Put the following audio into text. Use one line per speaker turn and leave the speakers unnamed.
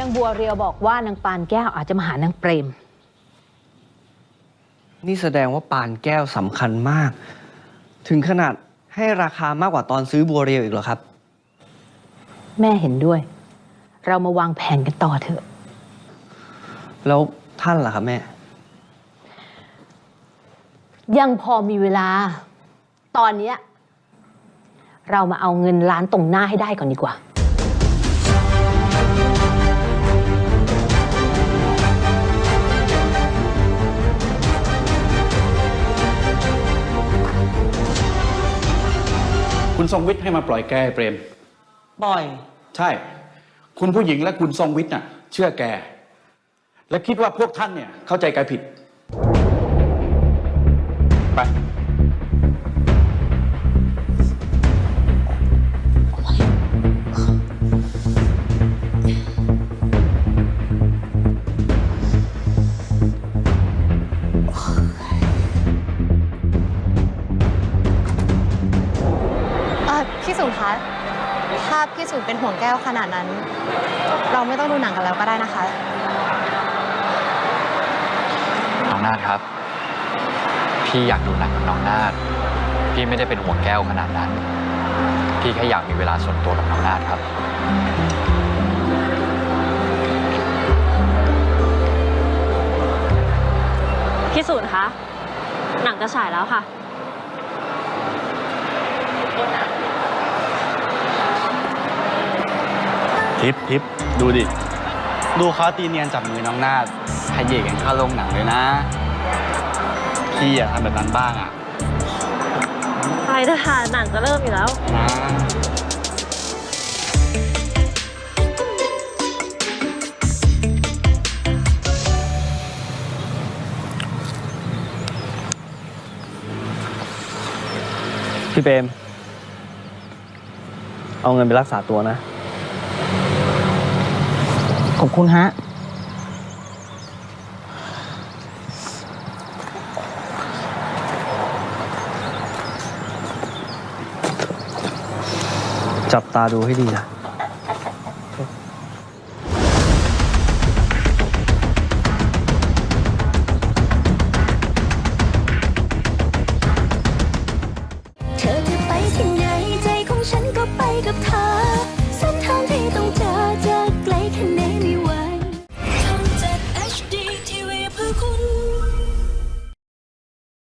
นางบัวเรียวบอกว่านางปานแก้วอาจจะมาหานางเปรม
นี่แสดงว่าปานแก้วสำคัญมาก ถึงขนาดให้ราคามากกว่าตอนซื้อบัวเรียวอีกเหรอครับ
แม่เห็นด้วย เรามาวางแผนกันต่อเถอะ
แล้วท่านล่ะครับแม่
ยังพอมีเวลา ตอนเนี้ยเรามาเอาเงินล้านตรงหน้าให้ได้ก่อนดีกว่า
คุณทรงวิทย์ให้มาปล่อยแกไอ้เปรม
ปล่อย
ใช่ คุณผู้หญิงและคุณทรงวิทย์น่ะ เชื่อแก และคิดว่าพวกท่านเนี่ยเข้าใจแกผิด ไป
พี่สุคะถ้าพี่สุเป็นห่วงแก้วขนาดนั้น เราไม่ต้องดูหนังกันแล้วก็ได้นะคะ
น้องนาดครับ พี่อยากดูหนังกับน้องนาดพี่ไม่ได้เป็นห่วงแก้วขนาดนั้น พี่แค่อยากมีเวลาส่วนตัวกับน้องนาดครับ
พี่สูนคะ หนังจะฉายแล้วค่ะ
ทิปทิปดูดิ ดูเขาตีเนียนจับมือน้องนาดขยเยกกันเข้าโรงหนังเลยนะพี่อยากทำแบบนั้นบ้างอะ
ไปเถอะค่ะหนังจะเริ่มอยู่แล้ว
นะ
พี่เปรมเอาเงินไปรักษาตัวนะ
ขอบคุณฮะ
จับตาดูให้ดีนะ
เธอจะไปที่ไหนใจของฉันก็ไปกับเธอ